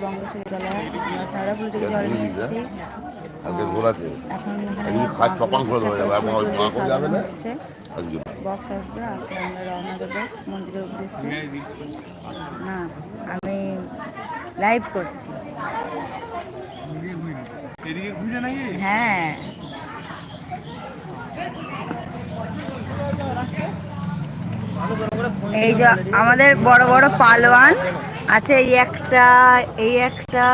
জল নিয়ে এসেছি এখন হচ্ছে। বক্স আসবে আসলে আমরা রওনা দেবো মন্দিরের উদ্দেশ্যে। না আমি লাইভ করছি। হ্যাঁ। এই যে আমাদের বড় বড় পালোয়ান। আছে এই একটা এই একটা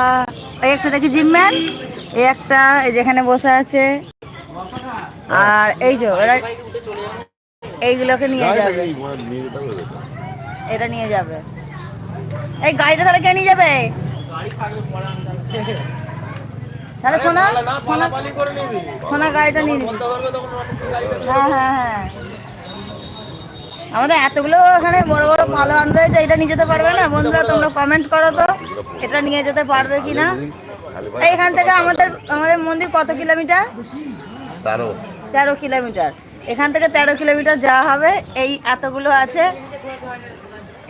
এই একটা দেখি জিমম্যান এই একটা এই যেখানে বসে আছে। আর এই যে এইগুলোকে নিয়ে যাবে। এটা নিয়ে যাবে। এই গাড়িটা তাহলে কে নিয়ে যাবে? তাহলে সোনা সোনা সোনা গাড়িটা নিয়ে হ্যাঁ হ্যাঁ হ্যাঁ। আমাদের এতগুলো এখানে বড় বড় পালোয়ান রয়েছে এটা নিয়ে যেতে পারবে না? বন্ধুরা তোমরা কমেন্ট করো তো এটা নিয়ে যেতে পারবে কি না এখান থেকে আমাদের আমাদের মন্দির কত কিলোমিটার? তারও তেরো কিলোমিটার। এখান থেকে তেরো কিলোমিটার যাওয়া হবে। এই এতগুলো আছে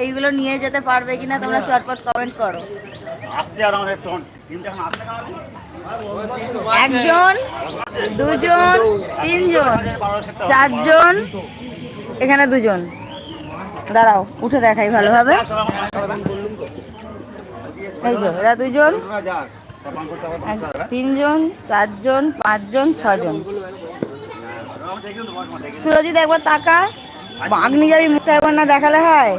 এইগুলো নিয়ে যেতে পারবে কিনা তোমরা চটপট কমেন্ট করো। একজন দুজন তিনজন চারজন এখানে দুজন। দাঁড়াও, উঠে দেখাই ভালোভাবে। এরা দুজন। তিনজন, চারজন, পাঁচজন, ছজন। সুরজিৎ, একবার তাকা বাঘ নিয়ে যাবি, মুখটা একবার না দেখালে হয়?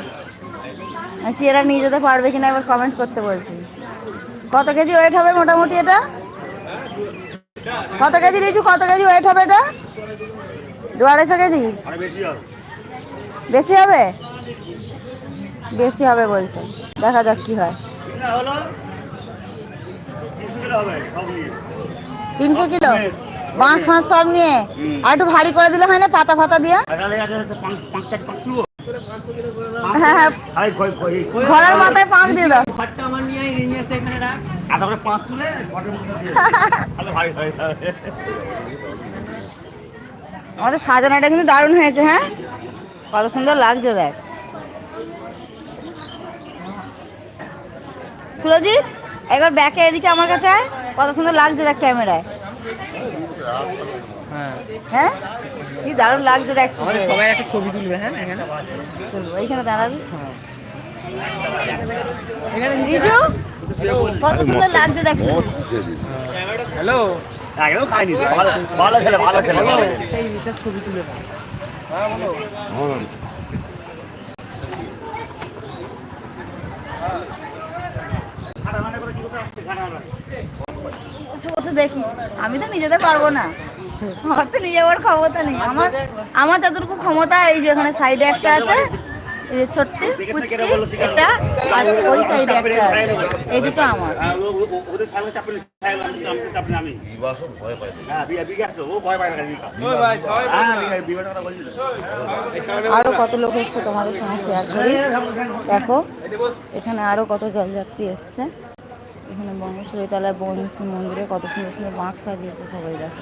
আচ্ছা এরা নিয়ে যেতে পারবে কিনা একবার কমেন্ট করতে বলছি। কত কেজি ওয়েট হবে মোটামুটি এটা? কত কেজি লিচু কত কেজি ওয়েট হবে এটা? দু আড়াইশো কেজি? বেশি হবে? বেশি হবে বলছে। দেখা যাক কি হয়। তিনশো কিলো বাঁশ ফাঁস সব নিয়ে? আর একটু ভারী করে দিলে হয় না? পাতা ফাতা দিয়ে? কিলো। হ্যাঁ হ্যাঁ। মাথায় পাঁক দিয়ে দাও। ঘরের আমাদের সাজানোটা কিন্তু দারুণ হয়েছে হ্যাঁ? কত সুন্দর লাগছে দেখ। সুরজিৎ একবার ব্যাকে এদিকে আমার কাছে কত সুন্দর লাগছে দেখ ক্যামেরায়। হ্যাঁ। কি দারুণ লাগছে দেখ সবাই একটা ছবি তুলবে হ্যাঁ এখানে। তুলবো। এইখানে দাঁড়াবি। রিজু কত সুন্দর লাগছে দেখ দিন হ্যালো। একদম খাইনি ভালো ভালো খেলে ভালো খেলে। ছবি তুলে হ্যাঁ দেখি। আমি তো নিজেতে পারব না। আমার তো নিজে যাওয়ার ক্ষমতা নেই। আমার আমার যতটুকু ক্ষমতা এই যে ওখানে সাইডে একটা আছে এই যে ছোট্ট পুচকি এটা আর ওই সাইডে একটা এই দুটো আমার। ওদের সামনে চাপলে আমি ভয় হ্যাঁ ও ভয় পায় না আরও কত লোক এসছে তোমাদের সঙ্গে শেয়ার করি? দেখো এখানে আরও কত জলযাত্রী এসছে। এখানে বঙ্গশ্বরীতলায় বনশ্রী মন্দিরে কত সুন্দর সুন্দর বাঁক সাজিয়েছে সবাই দেখো।